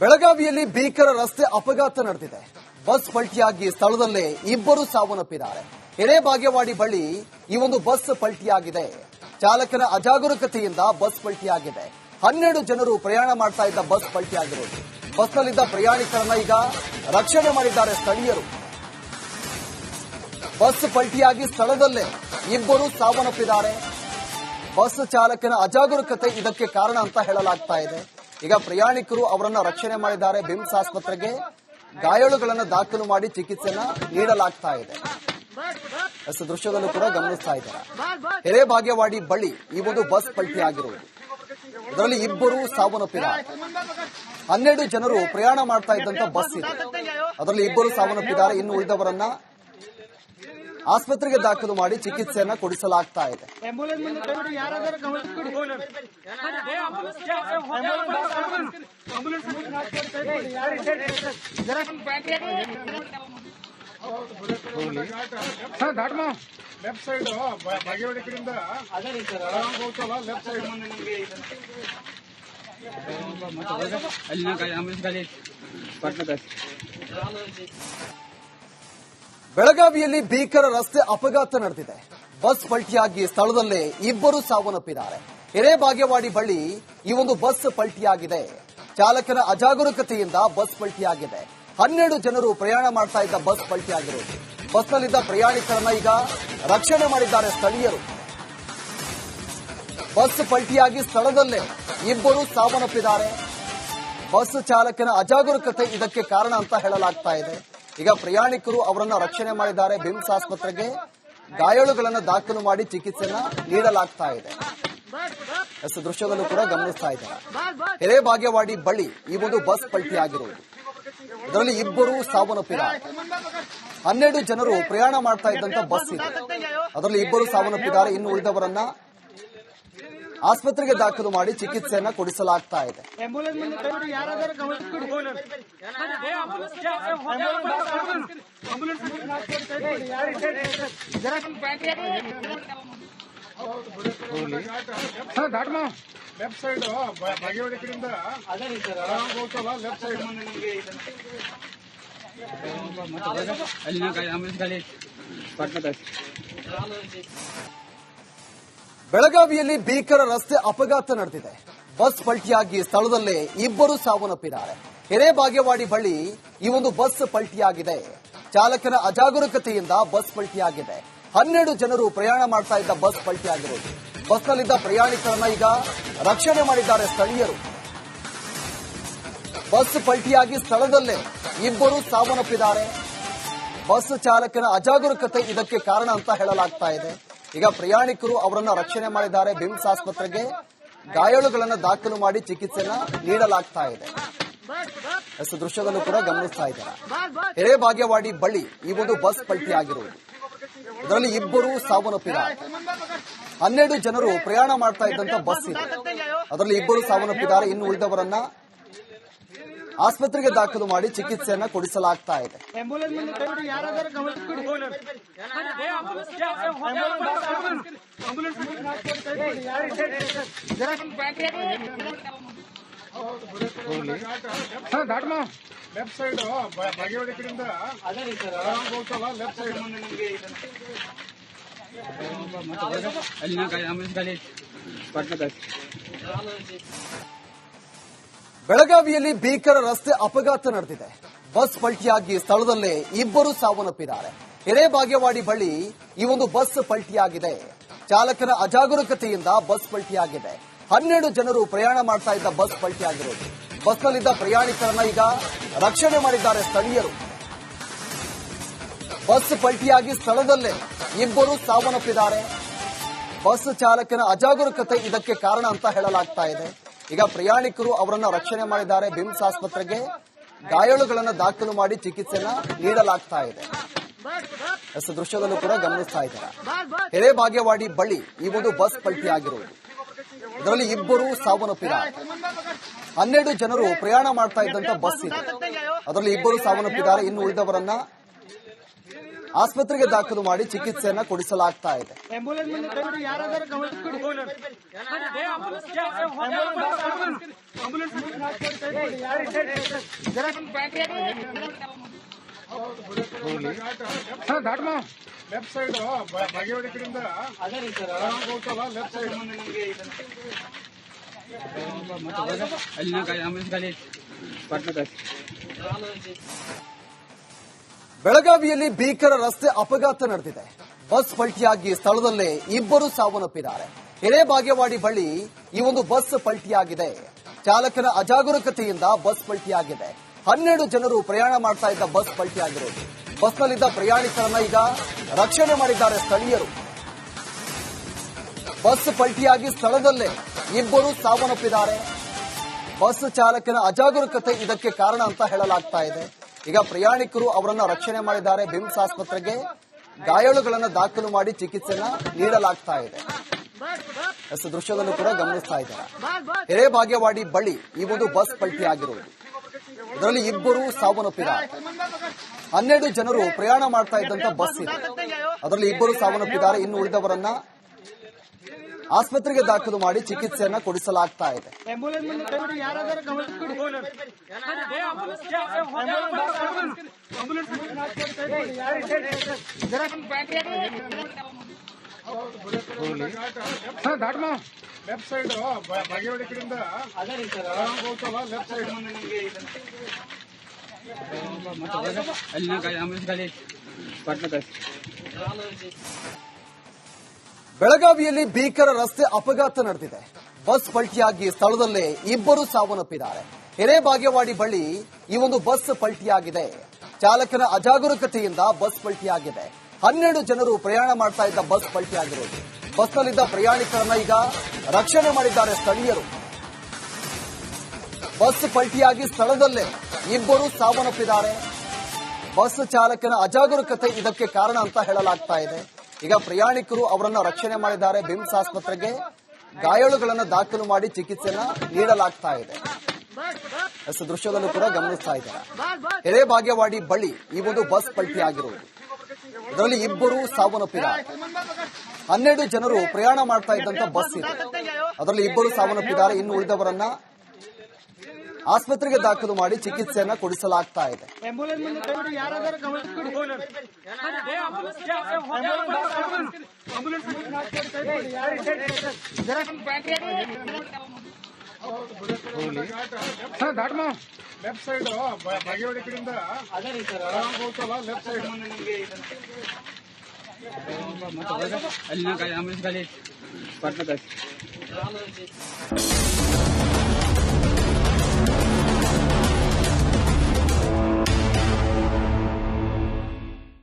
ಬೆಳಗಾವಿಯಲ್ಲಿ ಭೀಕರ ರಸ್ತೆ ಅಪಘಾತ ನಡೆದಿದೆ. ಬಸ್ ಪಲ್ಟಿಯಾಗಿ ಸ್ಥಳದಲ್ಲೇ ಇಬ್ಬರು ಸಾವನ್ನಪ್ಪಿದ್ದಾರೆ. ಭಾಗ್ಯವಾಡಿ ಬಳಿ ಈ ಒಂದು ಬಸ್ ಪಲ್ಟಿಯಾಗಿದೆ. ಚಾಲಕನ ಅಜಾಗರೂಕತೆಯಿಂದ ಬಸ್ ಪಲ್ಟಿಯಾಗಿದೆ. ಹನ್ನೆರಡು ಜನರು ಪ್ರಯಾಣ ಮಾಡ್ತಾ ಇದ್ದ ಬಸ್ ಪಲ್ಟಿಯಾಗಿರೋದು. ಬಸ್ನಲ್ಲಿದ್ದ ಪ್ರಯಾಣಿಕರನ್ನ ಈಗ ರಕ್ಷಣೆ ಮಾಡಿದ್ದಾರೆ ಸ್ಥಳೀಯರು. ಬಸ್ ಪಲ್ಟಿಯಾಗಿ ಸ್ಥಳದಲ್ಲೇ ಇಬ್ಬರು ಸಾವನ್ನಪ್ಪಿದ್ದಾರೆ. ಬಸ್ ಚಾಲಕನ ಅಜಾಗರೂಕತೆ ಇದಕ್ಕೆ ಕಾರಣ ಅಂತ ಹೇಳಲಾಗ್ತಾ ಇದೆ. ಈಗ ಪ್ರಯಾಣಿಕರು ಅವರನ್ನ ರಕ್ಷಣೆ ಮಾಡಿದ್ದಾರೆ ಬಿಮ್ಸ್ ಆಸ್ಪತ್ರೆಗೆ. ಗಾಯಾಳುಗಳನ್ನು ದಾಖಲು ಮಾಡಿ ಚಿಕಿತ್ಸೆನ ನೀಡಲಾಗ್ತಾ ಇದೆ. ದೃಶ್ಯವನ್ನು ದೃಶ್ಯದಲ್ಲೂ ಕೂಡ ಗಮನಿಸ್ತಾ ಇದ್ದಾರೆ. ಹಿರೇಬಾಗೇವಾಡಿ ಬಳಿ ಈ ಒಂದು ಬಸ್ ಪಲ್ಟಿ ಆಗಿರುವುದು. ಇದರಲ್ಲಿ ಇಬ್ಬರು ಸಾವನ್ನಪ್ಪಿದ ಹನ್ನೆರಡು ಜನರು ಪ್ರಯಾಣ ಮಾಡ್ತಾ ಇದ್ದಂತ ಬಸ್ ಇದೆ. ಅದರಲ್ಲಿ ಇಬ್ಬರು ಸಾವನ್ನಪ್ಪಿದ್ದಾರೆ. ಇನ್ನು ಉಳಿದವರನ್ನ ಆಸ್ಪತ್ರೆಗೆ ದಾಖಲು ಮಾಡಿ ಚಿಕಿತ್ಸೆಯನ್ನ ಕೊಡಿಸಲಾಗ್ತಾ ಇದೆ. ಆಂಬುಲೆನ್ಸ್ ಮುಂದೆ ಕೈಬಿಡಿ ಯಾರಾದರೂ ಗಮನಿಸಿ ಕೊಡಿ ಆಂಬುಲೆನ್ಸ್ ಮುಂದೆ ಹಾಕ್ತಾರೆ, ಕೈಬಿಡಿ, ಯಾರು ಜರಾ ಸರ್ ಘಾಟ್ ಮಾ ಲೆಫ್ಟ್ ಸೈಡ್ ಬಾಗೇವಾಡಿ ಕಡೆಯಿಂದ ಹೋಗ್ತಲ್ಲ ಲೆಫ್ಟ್ ಸೈಡ್ ಮುಂದೆ ನಿಮಗೆ ಅಲ್ಲಿ ನಾ ಗಾಡಿ ಆಂಬುಲೆನ್ಸ್ ಗಾಡಿ ಪಟ್ನದ ಬೆಳಗಾವಿಯಲ್ಲಿ ಭೀಕರ ರಸ್ತೆ ಅಪಘಾತ ನಡೆದಿದೆ. ಬಸ್ ಪಲ್ಟಿಯಾಗಿ ಸ್ಥಳದಲ್ಲೇ ಇಬ್ಬರು ಸಾವನ್ನಪ್ಪಿದ್ದಾರೆ. ಹಿರೇಬಾಗೇವಾಡಿ ಬಳಿ ಈ ಒಂದು ಬಸ್ ಪಲ್ಟಿಯಾಗಿದೆ. ಚಾಲಕನ ಅಜಾಗರೂಕತೆಯಿಂದ ಬಸ್ ಪಲ್ಟಿಯಾಗಿದೆ. ಹನ್ನೆರಡು ಜನರು ಪ್ರಯಾಣ ಮಾಡ್ತಾ ಇದ್ದ ಬಸ್ ಪಲ್ಟಿಯಾಗಿರೋದು. ಬಸ್ನಲ್ಲಿದ್ದ ಪ್ರಯಾಣಿಕರನ್ನ ಈಗ ರಕ್ಷಣೆ ಮಾಡಿದ್ದಾರೆ ಸ್ಥಳೀಯರು. ಬಸ್ ಪಲ್ಟಿಯಾಗಿ ಸ್ಥಳದಲ್ಲೇ ಇಬ್ಬರು ಸಾವನ್ನಪ್ಪಿದ್ದಾರೆ. ಬಸ್ ಚಾಲಕನ ಅಜಾಗರೂಕತೆ ಇದಕ್ಕೆ ಕಾರಣ ಅಂತ ಹೇಳಲಾಗ್ತಾ ಇದೆ. ಈಗ ಪ್ರಯಾಣಿಕರು ಅವರನ್ನ ರಕ್ಷಣೆ ಮಾಡಿದ್ದಾರೆ. ಬಿಮ್ಸ್ ಆಸ್ಪತ್ರೆಗೆ ಗಾಯಾಳುಗಳನ್ನು ದಾಖಲು ಮಾಡಿ ಚಿಕಿತ್ಸೆನ ನೀಡಲಾಗ್ತಾ ಇದೆ. ಎಸ್ ದೃಶ್ಯದಲ್ಲೂ ಕೂಡ ಗಮನಿಸ್ತಾ ಇದ್ದಾರೆ ಹಿರೇಬಾಗೇವಾಡಿ ಬಳಿ ಈ ಒಂದು ಬಸ್ ಪಲ್ಟಿ ಆಗಿರುವುದು ಇದರಲ್ಲಿ ಇಬ್ಬರು ಸಾವನ್ನಪ್ಪಿದ್ದಾರೆ. ಹನ್ನೆರಡು ಜನರು ಪ್ರಯಾಣ ಮಾಡ್ತಾ ಇದ್ದಂತ ಬಸ್ ಇದೆ. ಅದರಲ್ಲಿ ಇಬ್ಬರು ಸಾವನ್ನಪ್ಪಿದ್ದಾರೆ. ಇನ್ನು ಉಳಿದವರನ್ನ ಆಸ್ಪತ್ರೆಗೆ ದಾಖಲು ಮಾಡಿ ಚಿಕಿತ್ಸೆಯನ್ನ ಕೊಡಿಸಲಾಗ್ತಾ ಇದೆ. ಆಂಬುಲೆನ್ಸ್ ಮುಂದೆ ಕೈಬಿಡಿ ಯಾರಾದರೂ ಗಮನಿಸಿ ಕೊಡಿ ಆಂಬುಲೆನ್ಸ್ ಮುಂದೆ ಹಾಕ್ತಾರೆ, ಕೈಬಿಡಿ, ಯಾರು ಜರಾ ಸರ್ ಘಾಟ್ ಮಾ ಲೆಫ್ಟ್ ಸೈಡ್ ಬಾಗೇವಾಡಿ ಕಡೆಯಿಂದ. ಹೋಗ್ತಲ್ಲ ಲೆಫ್ಟ್ ಸೈಡ್ ಮುಂದೆ ನಿಮಗೆ ಅಲ್ಲಿ ನಾ ಗಾಡಿ ಆಂಬುಲೆನ್ಸ್ ಗಾಡಿ ಪಟ್ನದ ಬೆಳಗಾವಿಯಲ್ಲಿ ಭೀಕರ ರಸ್ತೆ ಅಪಘಾತ ನಡೆದಿದೆ. ಬಸ್ ಪಲ್ಟಿಯಾಗಿ ಸ್ಥಳದಲ್ಲೇ ಇಬ್ಬರು ಸಾವನ್ನಪ್ಪಿದ್ದಾರೆ. ಹಿರೇಬಾಗೇವಾಡಿ ಬಳಿ ಈ ಒಂದು ಬಸ್ ಪಲ್ಟಿಯಾಗಿದೆ. ಚಾಲಕನ ಅಜಾಗರೂಕತೆಯಿಂದ ಬಸ್ ಪಲ್ಟಿಯಾಗಿದೆ. ಹನ್ನೆರಡು ಜನರು ಪ್ರಯಾಣ ಮಾಡ್ತಾ ಇದ್ದ ಬಸ್ ಪಲ್ಟಿಯಾಗಿರೋದು. ಬಸ್ನಲ್ಲಿದ್ದ ಪ್ರಯಾಣಿಕರನ್ನ ಈಗ ರಕ್ಷಣೆ ಮಾಡಿದ್ದಾರೆ ಸ್ಥಳೀಯರು. ಬಸ್ ಪಲ್ಟಿಯಾಗಿ ಸ್ಥಳದಲ್ಲೇ ಇಬ್ಬರು ಸಾವನ್ನಪ್ಪಿದ್ದಾರೆ. ಬಸ್ ಚಾಲಕನ ಅಜಾಗರೂಕತೆ ಇದಕ್ಕೆ ಕಾರಣ ಅಂತ ಹೇಳಲಾಗ್ತಾ ಇದೆ. ಈಗ ಪ್ರಯಾಣಿಕರು ಅವರನ್ನ ರಕ್ಷಣೆ ಮಾಡಿದ್ದಾರೆ. ಬಿಮ್ಸ್ ಆಸ್ಪತ್ರೆಗೆ ಗಾಯಾಳುಗಳನ್ನ ದಾಖಲು ಮಾಡಿ ಚಿಕಿತ್ಸೆನ ನೀಡಲಾಗ್ತಾ ಇದೆ. ಅಷ್ಟು ದೃಶ್ಯದಲ್ಲೂ ಕೂಡ ಗಮನಿಸ್ತಾ ಇದ್ದಾರೆ. ಹಿರೇಬಾಗೇವಾಡಿ ಬಳಿ ಈ ಒಂದು ಬಸ್ ಪಲ್ಟಿಯಾಗಿರುವುದು. ಇದರಲ್ಲಿ ಇಬ್ಬರು ಸಾವನ್ನಪ್ಪಿದ್ದಾರೆ. ಹನ್ನೆರಡು ಜನರು ಪ್ರಯಾಣ ಮಾಡ್ತಾ ಇದ್ದಂತ ಬಸ್ ಇದೆ. ಅದರಲ್ಲಿ ಇಬ್ಬರು ಸಾವನ್ನಪ್ಪಿದ್ದಾರೆ. ಇನ್ನು ಉಳಿದವರನ್ನ ಆಸ್ಪತ್ರೆಗೆ ದಾಖಲು ಮಾಡಿ ಚಿಕಿತ್ಸೆಯನ್ನ ಕೊಡಿಸಲಾಗ್ತಾ ಇದೆ. ಆಂಬುಲೆನ್ಸ್ ಮುಂದೆ ಕೈಬಿಡಿ ಯಾರಾದರೂ ಗಮನಿಸಿ ಕೊಡಿ. ಆಂಬುಲೆನ್ಸ್ ಮುಂದೆ ಹಾಕ್ತಾರೆ, ಕೈಬಿಡಿ, ಯಾರು ಜರಾ ಸರ್ ಘಾಟ್ ಮಾ. ಲೆಫ್ಟ್ ಸೈಡ್ ಬಾಗೇವಾಡಿ ಕಡೆಯಿಂದ ಹೋಗ್ತಲ್ಲ ಲೆಫ್ಟ್ ಸೈಡ್ ಮುಂದೆ ನಿಮಗೆ ಅಲ್ಲಿ ನಾ ಗಾಡಿ ಆಂಬುಲೆನ್ಸ್ ಗಾಡಿ ಪಟ್ನದ ಬೆಳಗಾವಿಯಲ್ಲಿ ಭೀಕರ ರಸ್ತೆ ಅಪಘಾತ ನಡೆದಿದೆ. ಬಸ್ ಪಲ್ಟಿಯಾಗಿ ಸ್ಥಳದಲ್ಲೇ ಇಬ್ಬರು ಸಾವನ್ನಪ್ಪಿದ್ದಾರೆ. ಭಾಗ್ಯವಾಡಿ ಬಳಿ ಈ ಒಂದು ಬಸ್ ಪಲ್ಟಿಯಾಗಿದೆ. ಚಾಲಕನ ಅಜಾಗರೂಕತೆಯಿಂದ ಬಸ್ ಪಲ್ಟಿಯಾಗಿದೆ. ಹನ್ನೆರಡು ಜನರು ಪ್ರಯಾಣ ಮಾಡ್ತಾ ಇದ್ದ ಬಸ್ ಪಲ್ಟಿಯಾಗಿರೋದು. ಬಸ್ನಲ್ಲಿದ್ದ ಪ್ರಯಾಣಿಕರನ್ನ ಈಗ ರಕ್ಷಣೆ ಮಾಡಿದ್ದಾರೆ ಸ್ಥಳೀಯರು. ಬಸ್ ಪಲ್ಟಿಯಾಗಿ ಸ್ಥಳದಲ್ಲೇ ಇಬ್ಬರು ಸಾವನ್ನಪ್ಪಿದ್ದಾರೆ. ಬಸ್ ಚಾಲಕನ ಅಜಾಗರೂಕತೆ ಇದಕ್ಕೆ ಕಾರಣ ಅಂತ ಹೇಳಲಾಗ್ತಾ ಇದೆ. ಈಗ ಪ್ರಯಾಣಿಕರು ಅವರನ್ನ ರಕ್ಷಣೆ ಮಾಡಿದ್ದಾರೆ. ಬಿಮ್ಸ್ ಆಸ್ಪತ್ರೆಗೆ ಗಾಯಾಳುಗಳನ್ನ ದಾಖಲು ಮಾಡಿ ಚಿಕಿತ್ಸೆನ ನೀಡಲಾಗ್ತಾ ಇದೆ. ದೃಶ್ಯದಲ್ಲೂ ಕೂಡ ಗಮನಿಸ್ತಾ ಇದ್ದಾರೆ. ಹಿರೇಬಾಗೇವಾಡಿ ಬಳಿ ಈ ಒಂದು ಬಸ್ ಪಲ್ಟಿ ಆಗಿರುವುದು ಇದರಲ್ಲಿ ಇಬ್ಬರು ಸಾವನ್ನಪ್ಪಿದ ಹನ್ನೆರಡು ಜನರು ಪ್ರಯಾಣ ಮಾಡ್ತಾ ಇದ್ದಂತ ಬಸ್ ಇದೆ. ಅದರಲ್ಲಿ ಇಬ್ಬರು ಸಾವನ್ನಪ್ಪಿದ್ದಾರೆ. ಇನ್ನು ಉಳಿದವರನ್ನ ಆಸ್ಪತ್ರೆಗೆ ದಾಖಲು ಮಾಡಿ ಚಿಕಿತ್ಸೆಯನ್ನ ಕೊಡಿಸಲಾಗ್ತಾ ಇದೆ. ಆಂಬುಲೆನ್ಸ್ ಮುಂದೆ ಕೈ ಬಿಡಿ ಯಾರಾದ್ರೂ ಗಮನ ಕೊಡಿ ಆಂಬುಲೆನ್ಸ್ ಮುಂದೆ ಹಾಕ್ಬಿಡಿ, ಕೈ ಬಿಡಿ, ಯಾರು ಜರಾ ಲೆಫ್ಟ್ ಸೈಡ್ ಬಾಗೇವಾಡಿ ಕಡೆಯಿಂದ ಹೋಗ್ತಲ್ಲ ಲೆಫ್ಟ್ ಸೈಡ್ ಅಲ್ಲಿನ ಗಾಡಿ ಆಂಬುಲೆನ್ಸ್ ಗಾಡಿ ಪಟ್ನ ಬೆಳಗಾವಿಯಲ್ಲಿ ಭೀಕರ ರಸ್ತೆ ಅಪಘಾತ ನಡೆದಿದೆ. ಬಸ್ ಪಲ್ಟಿಯಾಗಿ ಸ್ಥಳದಲ್ಲೇ ಇಬ್ಬರು ಸಾವನ್ನಪ್ಪಿದ್ದಾರೆ. ಹಿರೇಬಾಗೇವಾಡಿ ಬಳಿ ಈ ಒಂದು ಬಸ್ ಪಲ್ಟಿಯಾಗಿದೆ. ಚಾಲಕನ ಅಜಾಗರೂಕತೆಯಿಂದ ಬಸ್ ಪಲ್ಟಿಯಾಗಿದೆ. ಹನ್ನೆರಡು ಜನರು ಪ್ರಯಾಣ ಮಾಡ್ತಾ ಇದ್ದ ಬಸ್ ಪಲ್ಟಿಯಾಗಿರೋದು ಬಸ್ನಲ್ಲಿದ್ದ ಪ್ರಯಾಣಿಕರನ್ನ ಈಗ ರಕ್ಷಣೆ ಮಾಡಿದ್ದಾರೆ ಸ್ಥಳೀಯರು. ಬಸ್ ಪಲ್ಟಿಯಾಗಿ ಸ್ಥಳದಲ್ಲೇ ಇಬ್ಬರು ಸಾವನ್ನಪ್ಪಿದ್ದಾರೆ. ಬಸ್ ಚಾಲಕನ ಅಜಾಗರೂಕತೆ ಇದಕ್ಕೆ ಕಾರಣ ಅಂತ ಹೇಳಲಾಗ್ತಾ ಇದೆ. ಈಗ ಪ್ರಯಾಣಿಕರು ಅವರನ್ನ ರಕ್ಷಣೆ ಮಾಡಿದ್ದಾರೆ. ಬಿಮ್ಸ್ ಆಸ್ಪತ್ರೆಗೆ ಗಾಯಾಳುಗಳನ್ನ ದಾಖಲು ಮಾಡಿ ಚಿಕಿತ್ಸೆನ ನೀಡಲಾಗ್ತಾ ಇದೆ. ದೃಶ್ಯದಲ್ಲೂ ಕೂಡ ಗಮನಿಸ್ತಾ ಇದ್ದಾರೆ. ಭಾಗ್ಯವಾಡಿ ಬಳಿ ಈ ಒಂದು ಬಸ್ ಪಲ್ಟಿ ಆಗಿರುವುದು ಇದರಲ್ಲಿ ಇಬ್ಬರು ಸಾವನ್ನಪ್ಪಿದ್ದಾರೆ. ಹನ್ನೆರಡು ಜನರು ಪ್ರಯಾಣ ಮಾಡ್ತಾ ಇದ್ದಂತ ಬಸ್ ಇದೆ. ಅದರಲ್ಲಿ ಇಬ್ಬರು ಸಾವನ್ನಪ್ಪಿದ್ದಾರೆ. ಇನ್ನು ಉಳಿದವರನ್ನ ಆಸ್ಪತ್ರೆಗೆ ದಾಖಲು ಮಾಡಿ ಚಿಕಿತ್ಸೆಯನ್ನ ಕೊಡಿಸಲಾಗ್ತಾ ಇದೆ ಲೆಫ್ಟ್ ಸೈಡ್ ಗಾಡಿ ಆಂಬುಲೆನ್ಸ್ ಗಾಡಿ ಪಟ್ನ ಬೆಳಗಾವಿಯಲ್ಲಿ ಭೀಕರ ರಸ್ತೆ ಅಪಘಾತ ನಡೆದಿದೆ. ಬಸ್ ಪಲ್ಟಿಯಾಗಿ ಸ್ಥಳದಲ್ಲೇ ಇಬ್ಬರು ಸಾವನ್ನಪ್ಪಿದ್ದಾರೆ. ಹಿರೇಬಾಗೇವಾಡಿ ಬಳಿ ಈ ಒಂದು ಬಸ್ ಪಲ್ಟಿಯಾಗಿದೆ. ಚಾಲಕನ ಅಜಾಗರೂಕತೆಯಿಂದ ಬಸ್ ಪಲ್ಟಿಯಾಗಿದೆ. ಹನ್ನೆರಡು ಜನರು ಪ್ರಯಾಣ ಮಾಡ್ತಾ ಇದ್ದ ಬಸ್ ಪಲ್ಟಿಯಾಗಿರೋದು ಬಸ್ನಲ್ಲಿದ್ದ ಪ್ರಯಾಣಿಕರನ್ನ ಈಗ ರಕ್ಷಣೆ ಮಾಡಿದ್ದಾರೆ ಸ್ಥಳೀಯರು. ಬಸ್ ಪಲ್ಟಿಯಾಗಿ ಸ್ಥಳದಲ್ಲೇ ಇಬ್ಬರು ಸಾವನ್ನಪ್ಪಿದ್ದಾರೆ. ಬಸ್ ಚಾಲಕನ ಅಜಾಗರೂಕತೆ ಇದಕ್ಕೆ ಕಾರಣ ಅಂತ ಹೇಳಲಾಗ್ತಾ ಇದೆ. ಈಗ ಪ್ರಯಾಣಿಕರು ಅವರನ್ನ ರಕ್ಷಣೆ ಮಾಡಿದ್ದಾರೆ. ಬಿಮ್ಸ್ ಆಸ್ಪತ್ರೆಗೆ ಗಾಯಾಳುಗಳನ್ನು ದಾಖಲು ಮಾಡಿ ಚಿಕಿತ್ಸೆಯನ್ನ ನೀಡಲಾಗ್ತಾ ಇದೆ. ಎಸ್ ದೃಶ್ಯದಲ್ಲೂ ಕೂಡ ಗಮನಿಸ್ತಾ ಇದ್ದಾರೆ. ಹಿರೇಬಾಗೇವಾಡಿ ಬಳಿ ಈ ಒಂದು ಬಸ್ ಪಲ್ಟಿ ಆಗಿರುವುದು. ಇದರಲ್ಲಿ ಇಬ್ಬರು ಸಾವನ್ನಪ್ಪಿದ್ದಾರೆ. ಹನ್ನೆರಡು ಜನರು ಪ್ರಯಾಣ ಮಾಡ್ತಾ ಇದ್ದಂತ ಬಸ್ ಇದೆ. ಅದರಲ್ಲಿ ಇಬ್ಬರು ಸಾವನ್ನಪ್ಪಿದ್ದಾರೆ. ಇನ್ನು ಉಳಿದವರನ್ನ ಆಸ್ಪತ್ರೆಗೆ ದಾಖಲು ಮಾಡಿ ಚಿಕಿತ್ಸೆಯನ್ನ ಕೊಡಿಸಲಾಗ್ತಾ ಇದೆ. ಲೆಫ್ಟ್ ಸೈಡ್ ಬಾಗೇವಾಡಿ ಕಡೆಯಿಂದ ಹೋಗ್ತಲ್ಲ ಲೆಫ್ಟ್ ಸೈಡ್ ಅಲ್ಲಿನ ಗಾಡಿ ಆಂಬುಲೆನ್ಸ್